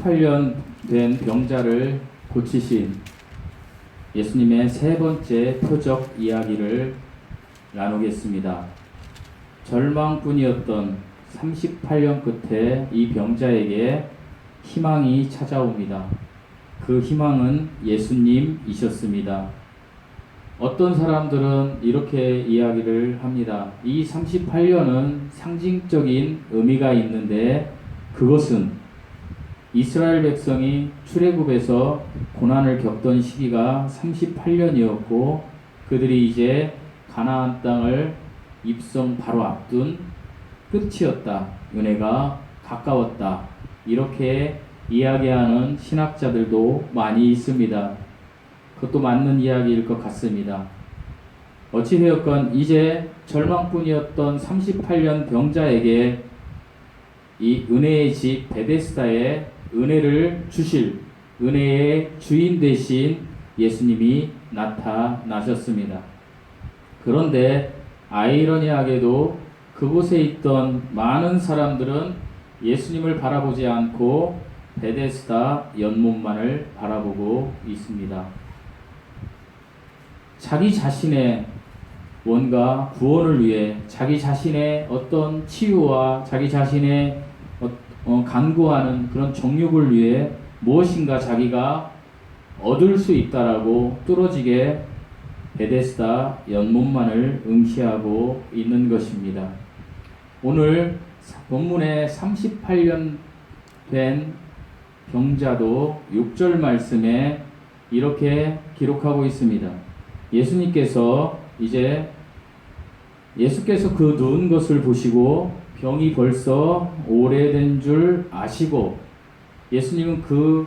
38년 된 병자를 고치신 예수님의 세 번째 표적 이야기를 나누겠습니다. 절망뿐이었던 38년 끝에 이 병자에게 희망이 찾아옵니다. 그 희망은 예수님이셨습니다. 어떤 사람들은 이렇게 이야기를 합니다. 이 38년은 상징적인 의미가 있는데 그것은 이스라엘 백성이 출애굽에서 고난을 겪던 시기가 38년이었고 그들이 이제 가나안 땅을 입성 바로 앞둔 끝이었다. 은혜가 가까웠다. 이렇게 이야기하는 신학자들도 많이 있습니다. 그것도 맞는 이야기일 것 같습니다. 어찌되었건 이제 절망뿐이었던 38년 병자에게 이 은혜의 집 베데스다에 은혜를 주실 은혜의 주인 대신 예수님이 나타나셨습니다. 그런데 아이러니하게도 그곳에 있던 많은 사람들은 예수님을 바라보지 않고 베데스다 연못만을 바라보고 있습니다. 자기 자신의 뭔가 구원을 위해 자기 자신의 어떤 치유와 자기 자신의 어, 어, 간구하는 그런 정욕을 위해 무엇인가 자기가 얻을 수 있다라고 뚫어지게 베데스다 연못만을 응시하고 있는 것입니다. 오늘 본문에 38년 된 병자도 6절 말씀에 이렇게 기록하고 있습니다. 예수님께서 이제 예수께서 그 누운 것을 보시고 병이 벌써 오래된 줄 아시고 예수님은 그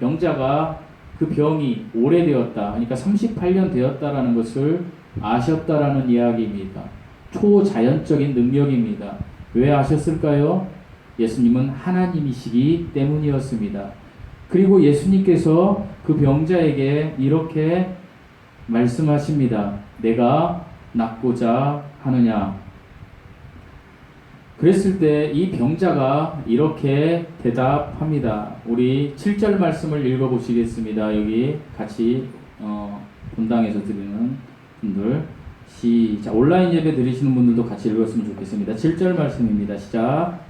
병자가 그 병이 오래되었다. 그러니까 38년 되었다라는 것을 아셨다라는 이야기입니다. 초자연적인 능력입니다. 왜 아셨을까요? 예수님은 하나님이시기 때문이었습니다. 그리고 예수님께서 그 병자에게 이렇게 말씀하십니다. 내가 낫고자 하느냐. 그랬을 때 이 병자가 이렇게 대답합니다. 우리 7절 말씀을 읽어 보시겠습니다. 여기 같이 어, 본당에서 드리는 분들 시작 온라인 예배 드리시는 분들도 같이 읽었으면 좋겠습니다. 7절 말씀입니다. 시작.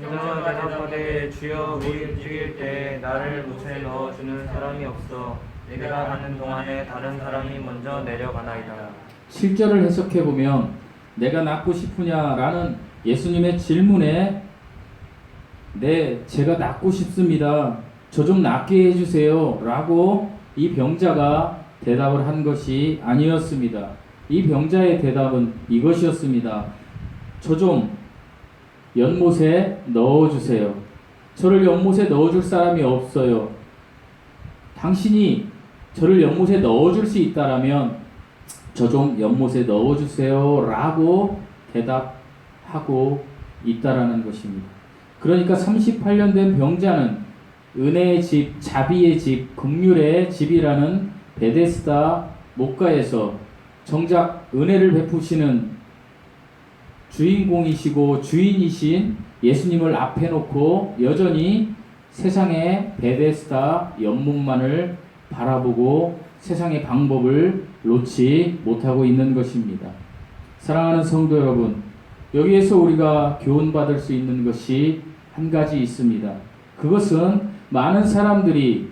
병자가 대답하되 주여 우리 움직일 때 나를 못에 넣어주는 사람이 없어 내가 가는 동안에 다른 사람이 먼저 내려가나이다 7절을 해석해 보면 내가 낫고 싶으냐라는 예수님의 질문에 네, 제가 낫고 싶습니다. 저 좀 낫게 해주세요. 라고 이 병자가 대답을 한 것이 아니었습니다. 이 병자의 대답은 이것이었습니다. 저 좀 연못에 넣어주세요. 저를 연못에 넣어줄 사람이 없어요. 당신이 저를 연못에 넣어줄 수 있다라면 저 좀 연못에 넣어주세요. 라고 대답 하고 있다라는 것입니다. 그러니까 38년 된 병자는 은혜의 집, 자비의 집, 긍휼의 집이라는 베데스다 목가에서 정작 은혜를 베푸시는 주인공이시고 주인이신 예수님을 앞에 놓고 여전히 세상의 베데스다 연못만을 바라보고 세상의 방법을 놓지 못하고 있는 것입니다. 사랑하는 성도 여러분, 여기에서 우리가 교훈받을 수 있는 것이 한 가지 있습니다. 그것은 많은 사람들이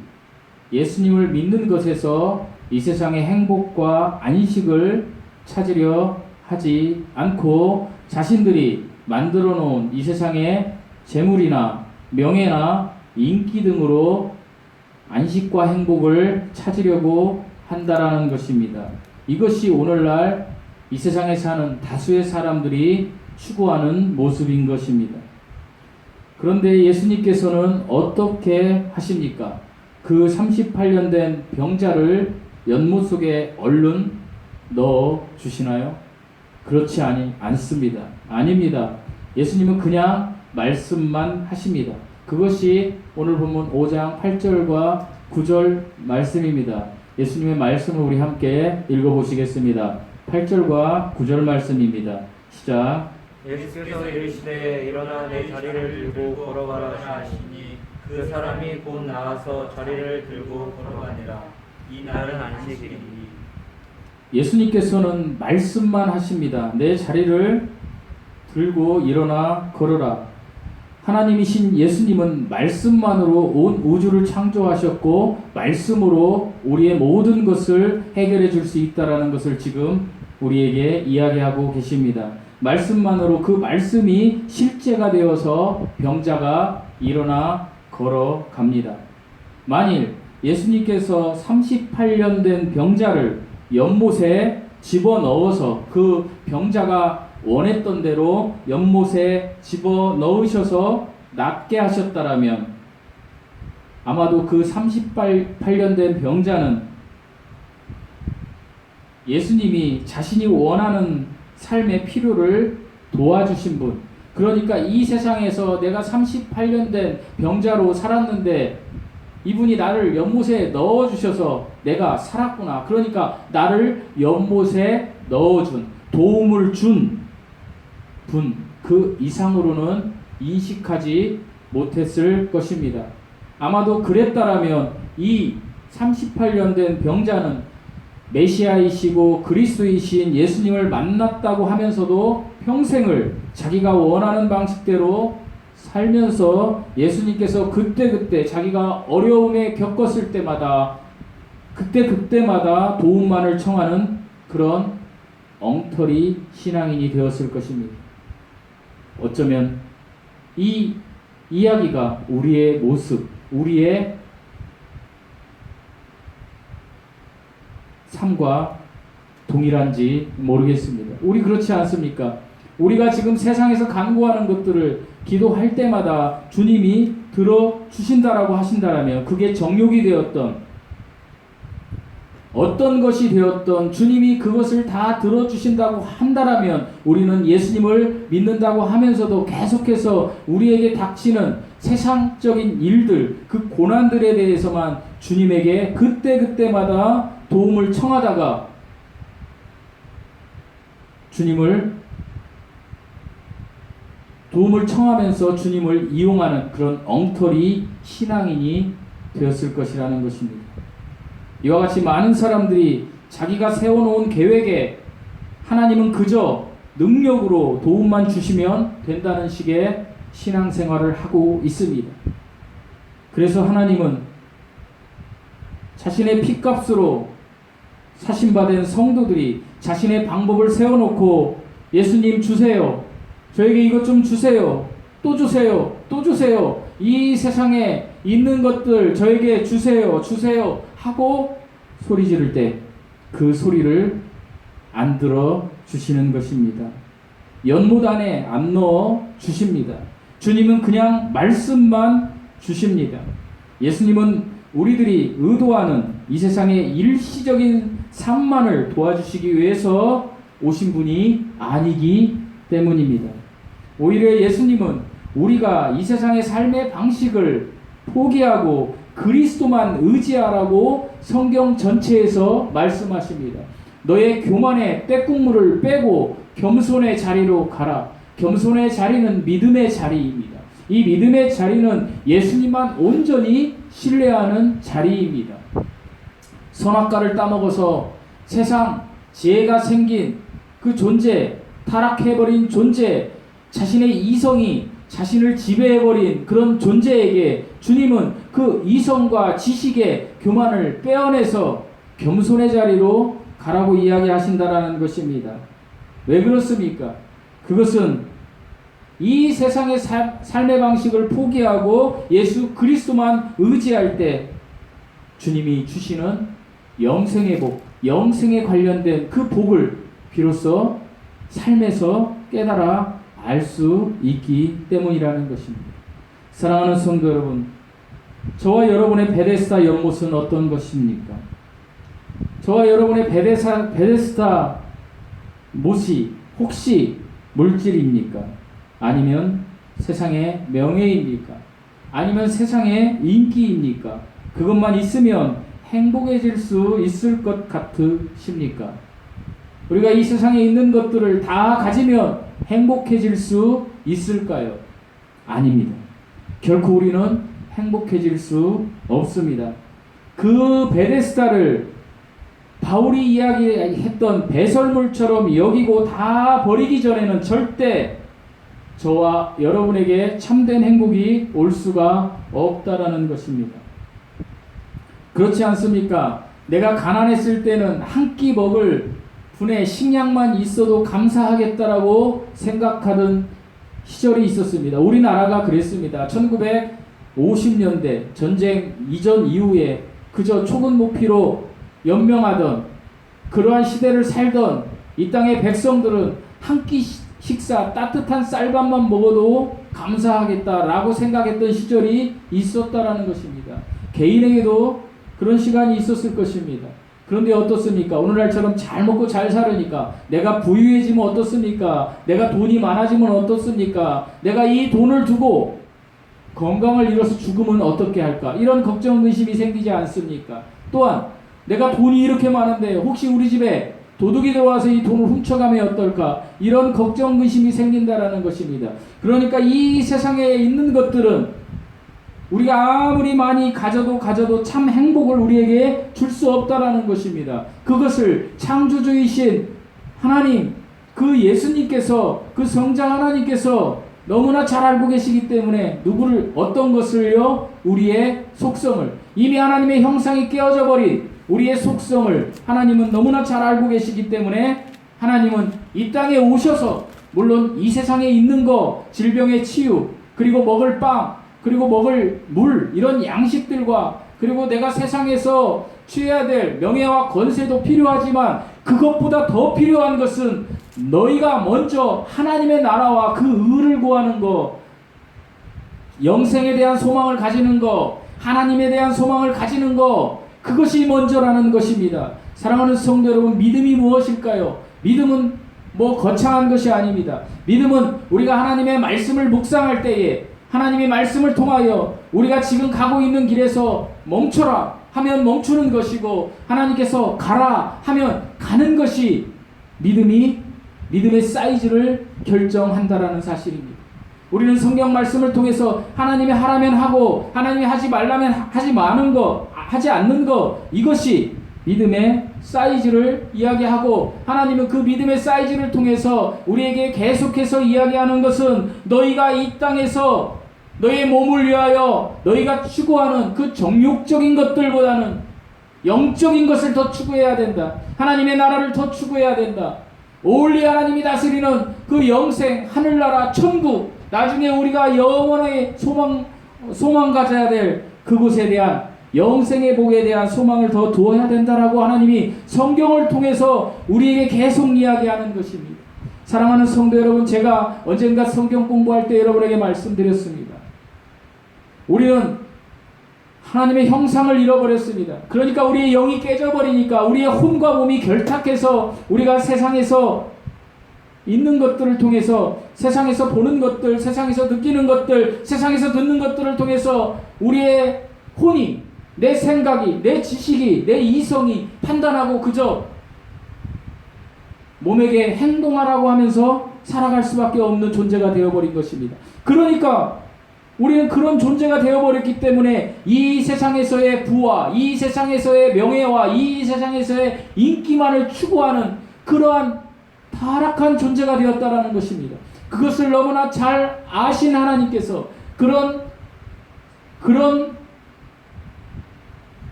예수님을 믿는 것에서 이 세상의 행복과 안식을 찾으려 하지 않고 자신들이 만들어 놓은 이 세상의 재물이나 명예나 인기 등으로 안식과 행복을 찾으려고 한다라는 것입니다. 이것이 오늘날 이 세상에 사는 다수의 사람들이 추구하는 모습인 것입니다. 그런데 예수님께서는 어떻게 하십니까? 그 38년 된 병자를 연못 속에 얼른 넣어 주시나요? 그렇지 아니 않습니다. 아닙니다. 예수님은 그냥 말씀만 하십니다. 그것이 오늘 본문 5장 8절과 9절 말씀입니다. 예수님의 말씀을 우리 함께 읽어 보시겠습니다. 8절과 9절 말씀입니다. 시작. 예수께서 이르시되 일어나 내 자리를 들고 걸어가라 하시니 그 사람이 곧 나와서 자리를 들고 걸어가니라 이 날은 안식일이니 예수님께서는 말씀만 하십니다. 내 자리를 들고 일어나 걸어라. 하나님이신 예수님은 말씀만으로 온 우주를 창조하셨고 말씀으로 우리의 모든 것을 해결해 줄 수 있다라는 것을 지금 우리에게 이야기하고 계십니다. 말씀만으로 그 말씀이 실제가 되어서 병자가 일어나 걸어갑니다. 만일 예수님께서 38년 된 병자를 연못에 집어 넣어서 그 병자가 원했던 대로 연못에 집어 넣으셔서 낫게 하셨다라면 아마도 그 38년 된 병자는 예수님이 자신이 원하는 삶의 필요를 도와주신 분. 그러니까 이 세상에서 내가 38년 된 병자로 살았는데 이분이 나를 연못에 넣어 주셔서 내가 살았구나. 그러니까 나를 연못에 넣어 준 도움을 준 분 그 이상으로는 인식하지 못했을 것입니다. 아마도 그랬다라면 이 38년 된 병자는 메시아이시고 그리스도이신 예수님을 만났다고 하면서도 평생을 자기가 원하는 방식대로 살면서 예수님께서 그때그때 자기가 어려움에 겪었을 때마다 그때 그때마다 도움만을 청하는 그런 엉터리 신앙인이 되었을 것입니다. 어쩌면 이 이야기가 우리의 모습, 우리의 삶과 동일한지 모르겠습니다. 우리 그렇지 않습니까? 우리가 지금 세상에서 간구하는 것들을 기도할 때마다 주님이 들어 주신다라고 하신다라면 그게 정욕이 되었던 어떤 것이 되었던 주님이 그것을 다 들어주신다고 한다라면 우리는 예수님을 믿는다고 하면서도 계속해서 우리에게 닥치는 세상적인 일들, 그 고난들에 대해서만 주님에게 그때그때마다 도움을 청하다가 주님을 도움을 청하면서 주님을 이용하는 그런 엉터리 신앙인이 되었을 것이라는 것입니다. 이와 같이 많은 사람들이 자기가 세워놓은 계획에 하나님은 그저 능력으로 도움만 주시면 된다는 식의 신앙생활을 하고 있습니다. 그래서 하나님은 자신의 피값으로 사신받은 성도들이 자신의 방법을 세워놓고 예수님 주세요. 저에게 이것 좀 주세요. 또 주세요. 또 주세요. 이 세상에 있는 것들 저에게 주세요. 주세요. 하고 소리 지를 때 그 소리를 안 들어 주시는 것입니다. 연못 안에 안 넣어 주십니다. 주님은 그냥 말씀만 주십니다. 예수님은 우리들이 의도하는 이 세상의 일시적인 삶만을 도와주시기 위해서 오신 분이 아니기 때문입니다. 오히려 예수님은 우리가 이 세상의 삶의 방식을 포기하고 그리스도만 의지하라고 성경 전체에서 말씀하십니다. 너의 교만의 때국물을 빼고 겸손의 자리로 가라. 겸손의 자리는 믿음의 자리입니다. 이 믿음의 자리는 예수님만 온전히 신뢰하는 자리입니다. 선악과를 따먹어서 세상 지혜가 생긴 그 존재, 타락해버린 존재, 자신의 이성이 자신을 지배해버린 그런 존재에게 주님은 그 이성과 지식의 교만을 빼어내서 겸손의 자리로 가라고 이야기하신다라는 것입니다. 왜 그렇습니까? 그것은 이 세상의 살, 삶의 방식을 포기하고 예수 그리스도만 의지할 때 주님이 주시는 영생의 복, 영생에 관련된 그 복을 비로소 삶에서 깨달아 알 수 있기 때문이라는 것입니다. 사랑하는 성도 여러분, 저와 여러분의 베데스다 연못은 어떤 것입니까? 저와 여러분의 베데사, 베데스다 못이 혹시 물질입니까? 아니면 세상의 명예입니까? 아니면 세상의 인기입니까? 그것만 있으면 행복해질 수 있을 것 같으십니까? 우리가 이 세상에 있는 것들을 다 가지면 행복해질 수 있을까요? 아닙니다. 결코 우리는 행복해질 수 없습니다. 그 베데스다를 바울이 이야기했던 배설물처럼 여기고 다 버리기 전에는 절대 저와 여러분에게 참된 행복이 올 수가 없다라는 것입니다. 그렇지 않습니까? 내가 가난했을 때는 한 끼 먹을 분의 식량만 있어도 감사하겠다라고 생각하던 시절이 있었습니다. 우리나라가 그랬습니다. 1950년대 전쟁 이전 이후에 그저 초근 목피로 연명하던 그러한 시대를 살던 이 땅의 백성들은 한 끼 식사 따뜻한 쌀밥만 먹어도 감사하겠다라고 생각했던 시절이 있었다라는 것입니다. 개인에게도 그런 시간이 있었을 것입니다. 그런데 어떻습니까? 오늘날처럼 잘 먹고 잘 살으니까 내가 부유해지면 어떻습니까? 내가 돈이 많아지면 어떻습니까? 내가 이 돈을 두고 건강을 잃어서 죽으면 어떻게 할까? 이런 걱정 의심이 생기지 않습니까? 또한 내가 돈이 이렇게 많은데 혹시 우리 집에 도둑이 들어와서 이 돈을 훔쳐가면 어떨까? 이런 걱정 의심이 생긴다라는 것입니다. 그러니까 이 세상에 있는 것들은 우리가 아무리 많이 가져도 가져도 참 행복을 우리에게 줄 수 없다라는 것입니다. 그것을 창조주이신 하나님, 그 예수님께서, 그 성자 하나님께서 너무나 잘 알고 계시기 때문에 누구를, 어떤 것을요? 우리의 속성을, 이미 하나님의 형상이 깨어져 버린 우리의 속성을 하나님은 너무나 잘 알고 계시기 때문에 하나님은 이 땅에 오셔서 물론 이 세상에 있는 거, 질병의 치유, 그리고 먹을 빵, 그리고 먹을 물 이런 양식들과 그리고 내가 세상에서 취해야 될 명예와 권세도 필요하지만 그것보다 더 필요한 것은 너희가 먼저 하나님의 나라와 그 의를 구하는 것 영생에 대한 소망을 가지는 것 하나님에 대한 소망을 가지는 것 그것이 먼저라는 것입니다. 사랑하는 성도 여러분 믿음이 무엇일까요? 믿음은 뭐 거창한 것이 아닙니다. 믿음은 우리가 하나님의 말씀을 묵상할 때에 하나님의 말씀을 통하여 우리가 지금 가고 있는 길에서 멈춰라 하면 멈추는 것이고 하나님께서 가라 하면 가는 것이 믿음이 믿음의 사이즈를 결정한다라는 사실입니다. 우리는 성경 말씀을 통해서 하나님이 하라면 하고 하나님이 하지 말라면 하지 마는 거 하지 않는 거 이것이 믿음의 사이즈를 이야기하고 하나님은 그 믿음의 사이즈를 통해서 우리에게 계속해서 이야기하는 것은 너희가 이 땅에서 너희의 몸을 위하여 너희가 추구하는 그 정욕적인 것들보다는 영적인 것을 더 추구해야 된다. 하나님의 나라를 더 추구해야 된다. 올리 하나님이 다스리는 그 영생, 하늘나라, 천국, 나중에 우리가 영원의 소망, 소망 가져야 될 그곳에 대한 영생의 복에 대한 소망을 더 두어야 된다라고 하나님이 성경을 통해서 우리에게 계속 이야기하는 것입니다. 사랑하는 성도 여러분, 제가 언젠가 성경 공부할 때 여러분에게 말씀드렸습니다. 우리는 하나님의 형상을 잃어버렸습니다. 그러니까 우리의 영이 깨져버리니까 우리의 혼과 몸이 결탁해서 우리가 세상에서 있는 것들을 통해서 세상에서 보는 것들, 세상에서 느끼는 것들, 세상에서 듣는 것들을 통해서 우리의 혼이 내 생각이, 내 지식이, 내 이성이 판단하고 그저 몸에게 행동하라고 하면서 살아갈 수밖에 없는 존재가 되어버린 것입니다. 그러니까 우리는 그런 존재가 되어버렸기 때문에 이 세상에서의 부와 이 세상에서의 명예와 이 세상에서의 인기만을 추구하는 그러한 타락한 존재가 되었다라는 것입니다. 그것을 너무나 잘 아신 하나님께서 그런 그런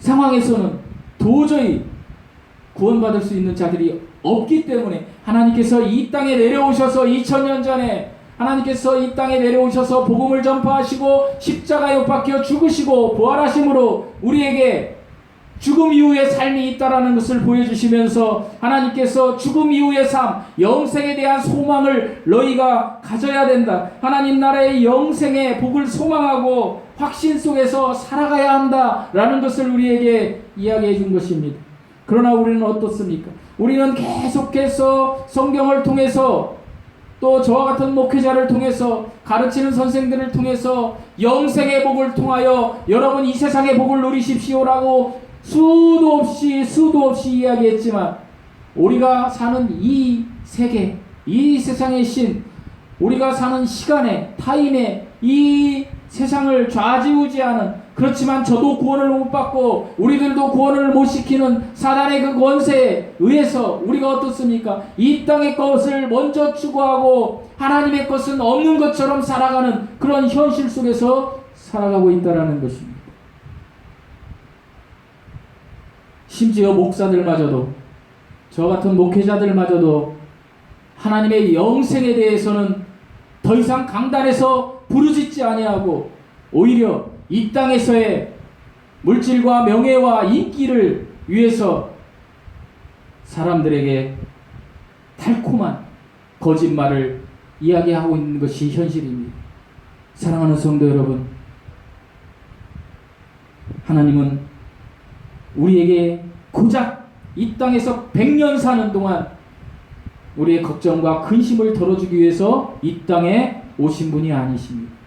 상황에서는 도저히 구원받을 수 있는 자들이 없기 때문에 하나님께서 이 땅에 내려오셔서 2000년 전에 하나님께서 이 땅에 내려오셔서 복음을 전파하시고 십자가에 못 박혀 죽으시고 부활하심으로 우리에게 죽음 이후의 삶이 있다라는 것을 보여주시면서 하나님께서 죽음 이후의 삶, 영생에 대한 소망을 너희가 가져야 된다. 하나님 나라의 영생의 복을 소망하고 확신 속에서 살아가야 한다라는 것을 우리에게 이야기해 준 것입니다. 그러나 우리는 어떻습니까? 우리는 계속해서 성경을 통해서 또 저와 같은 목회자를 통해서 가르치는 선생들을 통해서 영생의 복을 통하여 여러분 이 세상의 복을 누리십시오라고 수도 없이 수도 없이 이야기했지만 우리가 사는 이 세계 이 세상의 신 우리가 사는 시간에 타임에 이 세상을 좌지우지하는 그렇지만 저도 구원을 못 받고 우리들도 구원을 못 시키는 사단의 그 권세에 의해서 우리가 어떻습니까? 이 땅의 것을 먼저 추구하고 하나님의 것은 없는 것처럼 살아가는 그런 현실 속에서 살아가고 있다라는 것입니다. 심지어 목사들마저도 저 같은 목회자들마저도 하나님의 영생에 대해서는 더 이상 강단에서 부르짖지 아니하고 오히려 이 땅에서의 물질과 명예와 인기를 위해서 사람들에게 달콤한 거짓말을 이야기하고 있는 것이 현실입니다. 사랑하는 성도 여러분, 하나님은 우리에게 고작 이 땅에서 100년 사는 동안 우리의 걱정과 근심을 덜어주기 위해서 이 땅에 오신 분이 아니십니다.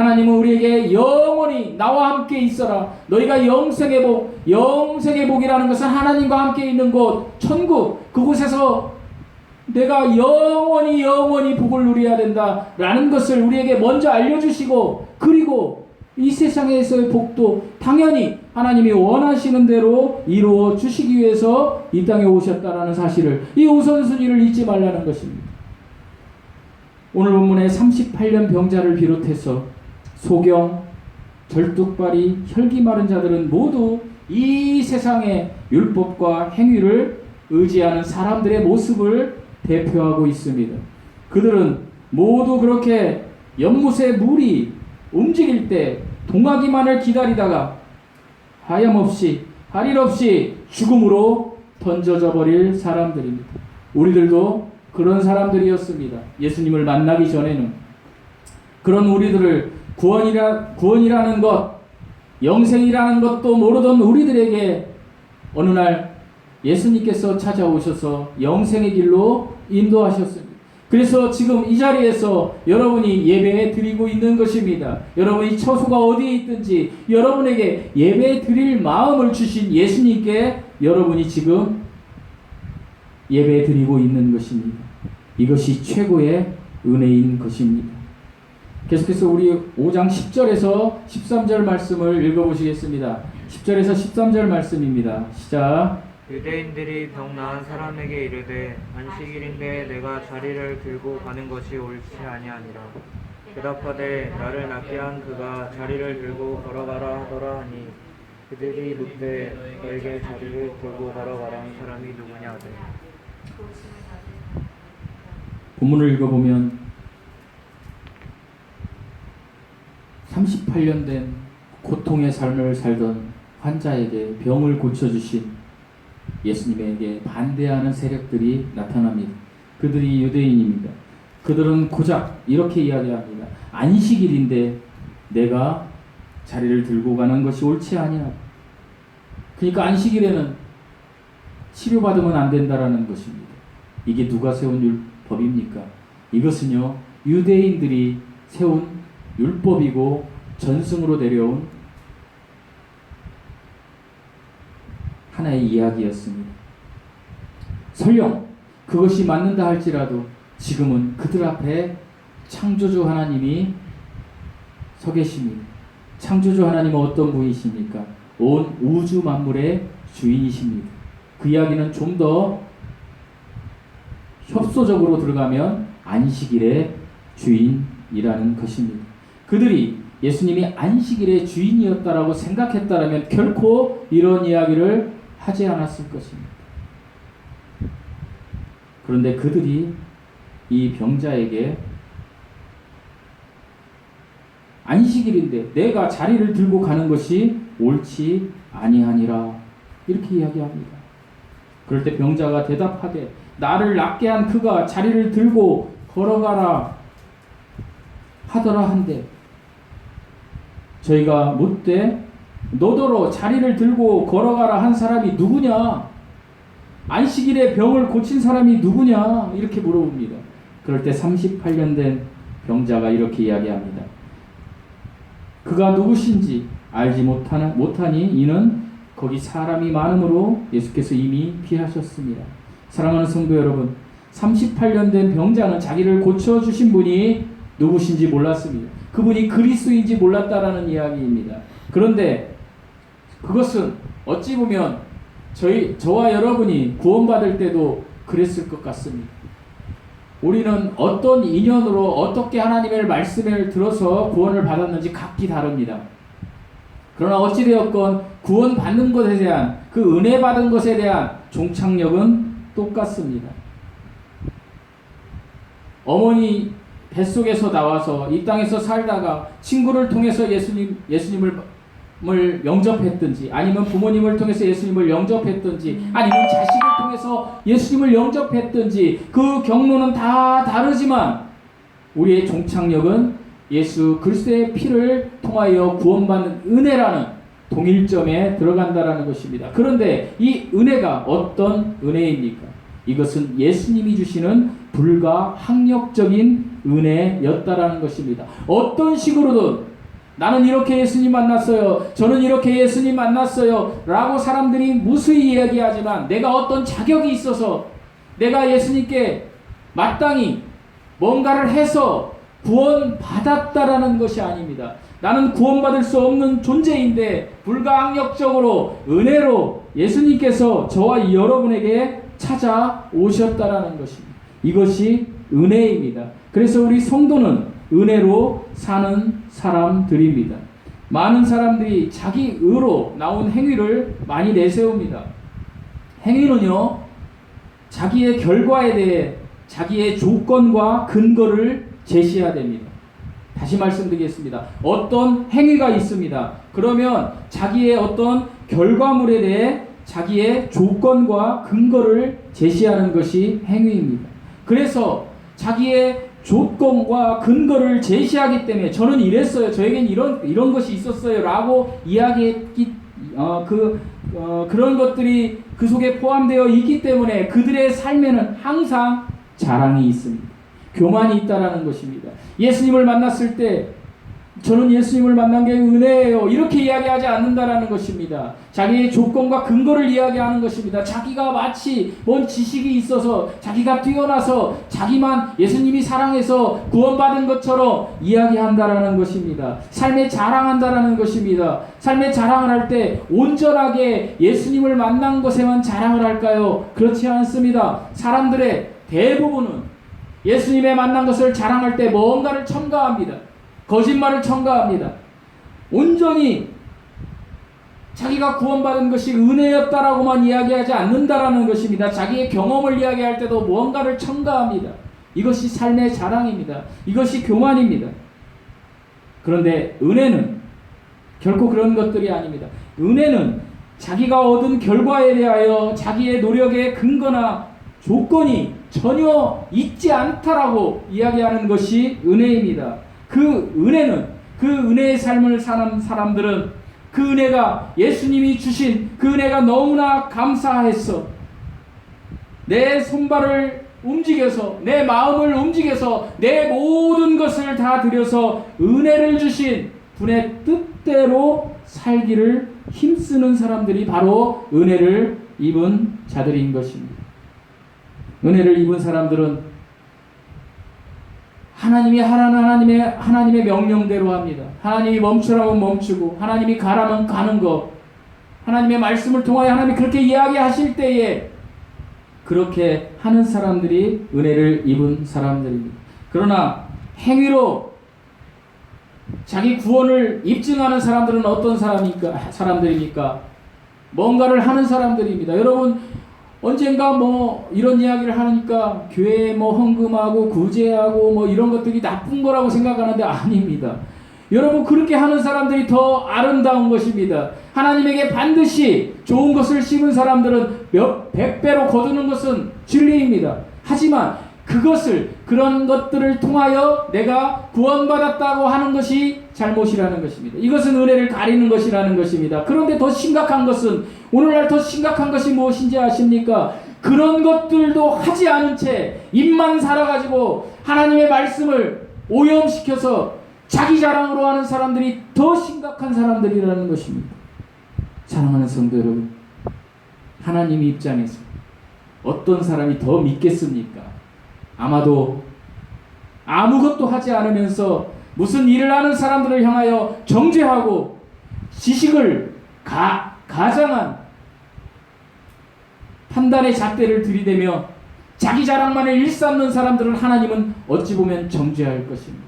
하나님은 우리에게 영원히 나와 함께 있어라. 너희가 영생의 복, 영생의 복이라는 것은 하나님과 함께 있는 곳, 천국, 그곳에서 내가 영원히 영원히 복을 누려야 된다라는 것을 우리에게 먼저 알려주시고 그리고 이 세상에서의 복도 당연히 하나님이 원하시는 대로 이루어 주시기 위해서 이 땅에 오셨다라는 사실을 이 우선순위를 잊지 말라는 것입니다. 오늘 본문의 38년 병자를 비롯해서 소경, 절뚝발이, 혈기 마른 자들은 모두 이 세상의 율법과 행위를 의지하는 사람들의 모습을 대표하고 있습니다. 그들은 모두 그렇게 연못의 물이 움직일 때 동하기만을 기다리다가 하염없이 할 일 없이 죽음으로 던져져 버릴 사람들입니다. 우리들도 그런 사람들이었습니다. 예수님을 만나기 전에는 그런 우리들을 구원이라 구원이라는 것, 영생이라는 것도 모르던 우리들에게 어느 날 예수님께서 찾아오셔서 영생의 길로 인도하셨습니다. 그래서 지금 이 자리에서 여러분이 예배 드리고 있는 것입니다. 여러분이 처소가 어디에 있든지 여러분에게 예배 드릴 마음을 주신 예수님께 여러분이 지금 예배 드리고 있는 것입니다. 이것이 최고의 은혜인 것입니다. 계속해서 우리 5장 10절에서 13절 말씀을 읽어보시겠습니다. 10절에서 13절 말씀입니다. 시작. 유대인들이 병 나은 사람에게 이르되 안식일인데 내가 자리를 들고 가는 것이 옳지 아니하니라. 대답하되 나를 낫게 한 그가 자리를 들고 걸어가라 하더라 하니 그들이 묻되 너에게 자리를 들고 걸어가라 한 사람이 누구냐 하되 본문을 읽어보면 38년 된 고통의 삶을 살던 환자에게 병을 고쳐주신 예수님에게 반대하는 세력들이 나타납니다. 그들이 유대인입니다. 그들은 고작 이렇게 이야기합니다. 안식일인데 내가 자리를 들고 가는 것이 옳지 아니야. 그러니까 안식일에는 치료받으면 안 된다라는 것입니다. 이게 누가 세운 율법입니까? 이것은요 유대인들이 세운 율법이고 전승으로 내려온 하나의 이야기였습니다. 설령 그것이 맞는다 할지라도 지금은 그들 앞에 창조주 하나님이 서 계십니다. 창조주 하나님은 어떤 분이십니까? 온 우주 만물의 주인이십니다. 그 이야기는 좀 더 협소적으로 들어가면 안식일의 주인이라는 것입니다. 그들이 예수님이 안식일의 주인이었다라고 생각했다라면 결코 이런 이야기를 하지 않았을 것입니다. 그런데 그들이 이 병자에게 안식일인데 내가 자리를 들고 가는 것이 옳지 아니하니라 이렇게 이야기합니다. 그럴 때 병자가 대답하되 나를 낫게 한 그가 자리를 들고 걸어가라 하더라 한데 저희가 묻되 너더러 자리를 들고 걸어가라 한 사람이 누구냐? 안식일에 병을 고친 사람이 누구냐? 이렇게 물어봅니다. 그럴 때 38년 된 병자가 이렇게 이야기합니다. 그가 누구신지 알지 못하나, 못하니 이는 거기 사람이 많으므로 예수께서 이미 피하셨습니다. 사랑하는 성도 여러분, 38년 된 병자는 자기를 고쳐 주신 분이 누구신지 몰랐습니다. 그분이 그리스도인지 몰랐다라는 이야기입니다. 그런데 그것은 어찌 보면 저희 저와 여러분이 구원받을 때도 그랬을 것 같습니다. 우리는 어떤 인연으로 어떻게 하나님의 말씀을 들어서 구원을 받았는지 각기 다릅니다. 그러나 어찌되었건 구원받는 것에 대한 그 은혜 받은 것에 대한 종착역은 똑같습니다. 어머니 뱃속에서 나와서 이 땅에서 살다가 친구를 통해서 예수님 예수님을 을 영접했든지 아니면 부모님을 통해서 예수님을 영접했든지 아니면 자식을 통해서 예수님을 영접했든지 그 경로는 다 다르지만 우리의 종착역은 예수 그리스도의 피를 통하여 구원받는 은혜라는 동일점에 들어간다라는 것입니다. 그런데 이 은혜가 어떤 은혜입니까? 이것은 예수님이 주시는 불가항력적인 은혜였다라는 것입니다. 어떤 식으로든 나는 이렇게 예수님 만났어요. 저는 이렇게 예수님 만났어요. 라고 사람들이 무수히 이야기하지만 내가 어떤 자격이 있어서 내가 예수님께 마땅히 뭔가를 해서 구원받았다라는 것이 아닙니다. 나는 구원받을 수 없는 존재인데 불가항력적으로 은혜로 예수님께서 저와 여러분에게 찾아오셨다라는 것입니다. 이것이 은혜입니다. 그래서 우리 성도는 은혜로 사는 사람들입니다. 많은 사람들이 자기 의로 나온 행위를 많이 내세웁니다. 행위는요, 자기의 결과에 대해 자기의 조건과 근거를 제시해야 됩니다. 다시 말씀드리겠습니다. 어떤 행위가 있습니다. 그러면 자기의 어떤 결과물에 대해 자기의 조건과 근거를 제시하는 것이 행위입니다. 그래서 자기의 조건과 근거를 제시하기 때문에 저는 이랬어요. 저에겐 이런 이런 것이 있었어요라고 이야기했기 어, 그 어, 그런 것들이 그 속에 포함되어 있기 때문에 그들의 삶에는 항상 자랑이 있습니다. 교만이 있다라는 것입니다. 예수님을 만났을 때 저는 예수님을 만난 게 은혜예요. 이렇게 이야기하지 않는다라는 것입니다. 자기의 조건과 근거를 이야기하는 것입니다. 자기가 마치 뭔 지식이 있어서 자기가 뛰어나서 자기만 예수님이 사랑해서 구원받은 것처럼 이야기한다라는 것입니다. 삶에 자랑한다라는 것입니다. 삶에 자랑을 할 때 온전하게 예수님을 만난 것에만 자랑을 할까요? 그렇지 않습니다. 사람들의 대부분은 예수님의 만난 것을 자랑할 때 뭔가를 첨가합니다. 거짓말을 첨가합니다. 온전히 자기가 구원받은 것이 은혜였다라고만 이야기하지 않는다라는 것입니다. 자기의 경험을 이야기할 때도 무언가를 첨가합니다. 이것이 삶의 자랑입니다. 이것이 교만입니다. 그런데 은혜는 결코 그런 것들이 아닙니다. 은혜는 자기가 얻은 결과에 대하여 자기의 노력의 근거나 조건이 전혀 있지 않다라고 이야기하는 것이 은혜입니다. 그 은혜는 그 은혜의 삶을 사는 사람들은 그 은혜가 예수님이 주신 그 은혜가 너무나 감사해서 내 손발을 움직여서 내 마음을 움직여서 내 모든 것을 다 들여서 은혜를 주신 분의 뜻대로 살기를 힘쓰는 사람들이 바로 은혜를 입은 자들인 것입니다. 은혜를 입은 사람들은 하나님이 하라는 하나님의 하나님의 명령대로 합니다. 하나님이 멈추라면 멈추고 하나님이 가라면 가는 것. 하나님의 말씀을 통하여 하나님이 그렇게 이야기하실 때에 그렇게 하는 사람들이 은혜를 입은 사람들입니다. 그러나 행위로 자기 구원을 입증하는 사람들은 어떤 사람입니까? 사람들입니까? 뭔가를 하는 사람들입니다. 여러분 언젠가 뭐 이런 이야기를 하니까 교회에 뭐 헌금하고 구제하고 뭐 이런 것들이 나쁜 거라고 생각하는데 아닙니다. 여러분 그렇게 하는 사람들이 더 아름다운 것입니다. 하나님에게 반드시 좋은 것을 심은 사람들은 몇백 배로 거두는 것은 진리입니다. 하지만 그것을 그런 것들을 통하여 내가 구원받았다고 하는 것이 잘못이라는 것입니다. 이것은 은혜를 가리는 것이라는 것입니다. 그런데 더 심각한 것은 오늘날 더 심각한 것이 무엇인지 아십니까? 그런 것들도 하지 않은 채 입만 살아가지고 하나님의 말씀을 오염시켜서 자기 자랑으로 하는 사람들이 더 심각한 사람들이라는 것입니다. 사랑하는 성도 여러분, 하나님 입장에서 어떤 사람이 더 믿겠습니까? 아마도 아무것도 하지 않으면서 무슨 일을 하는 사람들을 향하여 정죄하고 지식을 가, 가장한 판단의 잣대를 들이대며 자기 자랑만을 일삼는 사람들을 하나님은 어찌 보면 정죄할 것입니다.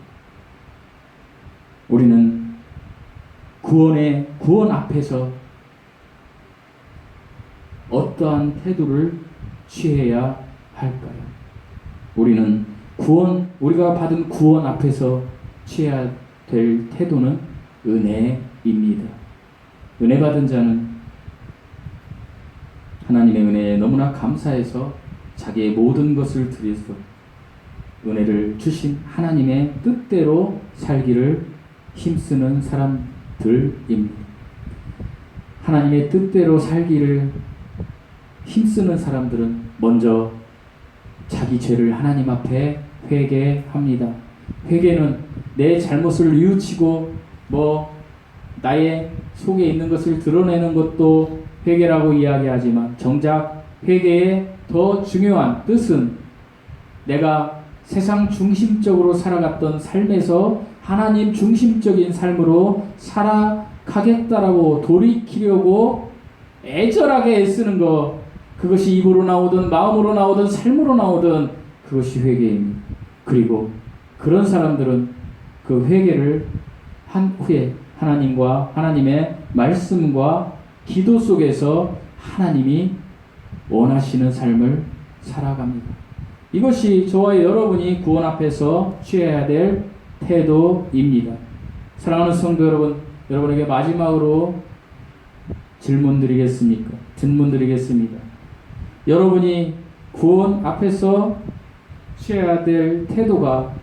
우리는 구원의 구원 앞에서 어떠한 태도를 취해야 할까요? 우리는 구원 우리가 받은 구원 앞에서 취해야 될 태도는 은혜입니다. 은혜 받은 자는 하나님의 은혜에 너무나 감사해서 자기의 모든 것을 드려서 은혜를 주신 하나님의 뜻대로 살기를 힘쓰는 사람들입니다. 하나님의 뜻대로 살기를 힘쓰는 사람들은 먼저 자기 죄를 하나님 앞에 회개합니다. 회개는 내 잘못을 뉘우치고 뭐 나의 속에 있는 것을 드러내는 것도 회개라고 이야기하지만 정작 회개의 더 중요한 뜻은 내가 세상 중심적으로 살아갔던 삶에서 하나님 중심적인 삶으로 살아가겠다라고 돌이키려고 애절하게 애쓰는 것 그것이 입으로 나오든 마음으로 나오든 삶으로 나오든 그것이 회개입니다. 그리고 그런 사람들은 그 회개를 한 후에 하나님과 하나님의 말씀과 기도 속에서 하나님이 원하시는 삶을 살아갑니다. 이것이 저와 여러분이 구원 앞에서 취해야 될 태도입니다. 사랑하는 성도 여러분, 여러분에게 마지막으로 질문 드리겠습니까? 질문 드리겠습니다. 여러분이 구원 앞에서 취해야 될 태도가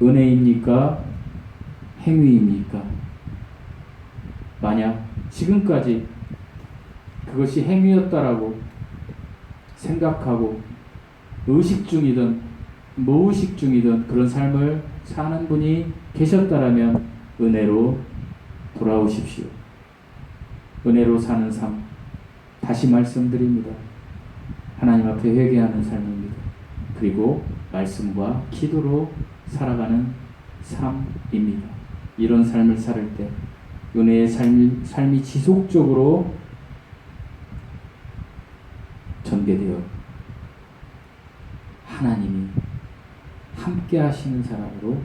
은혜입니까? 행위입니까? 만약 지금까지 그것이 행위였다라고 생각하고 의식 중이든 무의식 중이든 그런 삶을 사는 분이 계셨다라면 은혜로 돌아오십시오. 은혜로 사는 삶 다시 말씀드립니다. 하나님 앞에 회개하는 삶입니다. 그리고 말씀과 기도로 살아가는 삶입니다. 이런 삶을 살을 때 은혜의 삶이, 삶이 지속적으로 전개되어 하나님이 함께 하시는 사람으로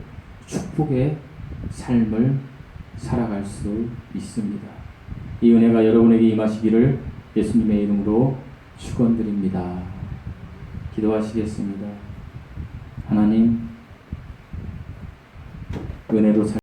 축복의 삶을 살아갈 수 있습니다. 이 은혜가 여러분에게 임하시기를 예수님의 이름으로 축원드립니다. 기도하시겠습니다. 하나님 은혜로 살